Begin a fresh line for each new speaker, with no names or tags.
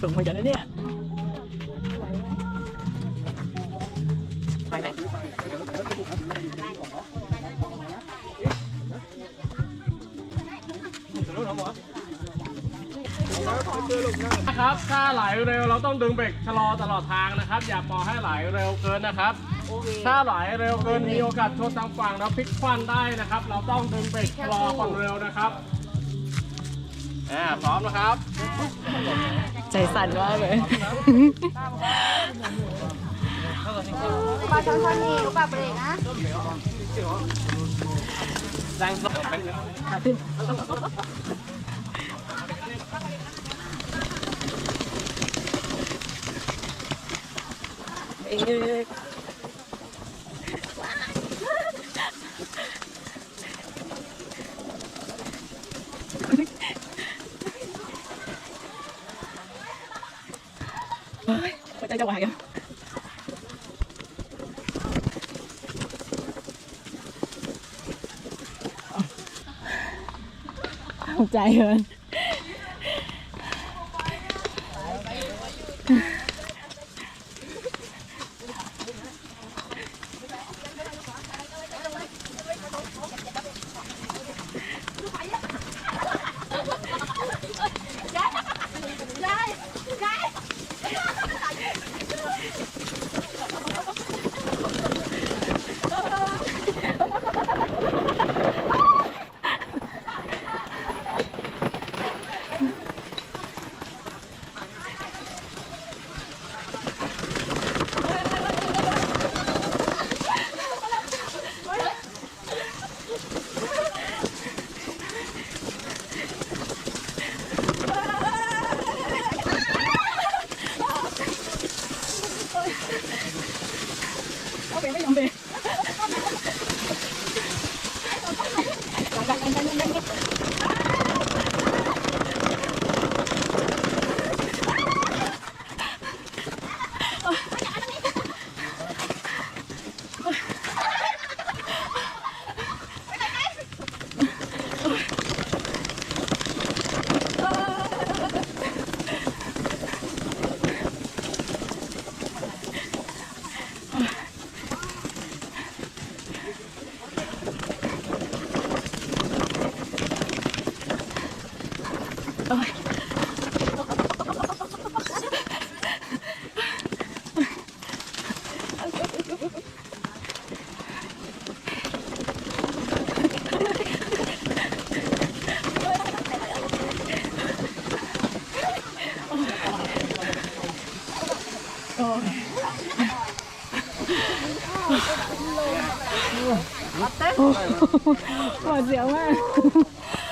สูงเหมือนกันนะเนี่ยไปไหน
นะครับ ถ้าไหลเร็วเราต้องดึงเบรกชะลอตลอดทางนะครับ อย่าปล่อยให้ไหลเร็วเกินนะครับ ถ้าไหลเร็วเกินมีโอกาสชนทางฝั่งแล้วพลิกควันได้นะครับ เราต้องดึงเบรกชะลอความเร็วนะครับ อ่าพร้อมนะครับ
ใจสั่นมากเลย
ปลาช้อนช้อนนี่ลูกปลาเบรกนะ
แรงสดเป็น
เอ๊ะเฮ้ย หัวใจจะวายอะตกใจเลย เอาไป ไม่ยอม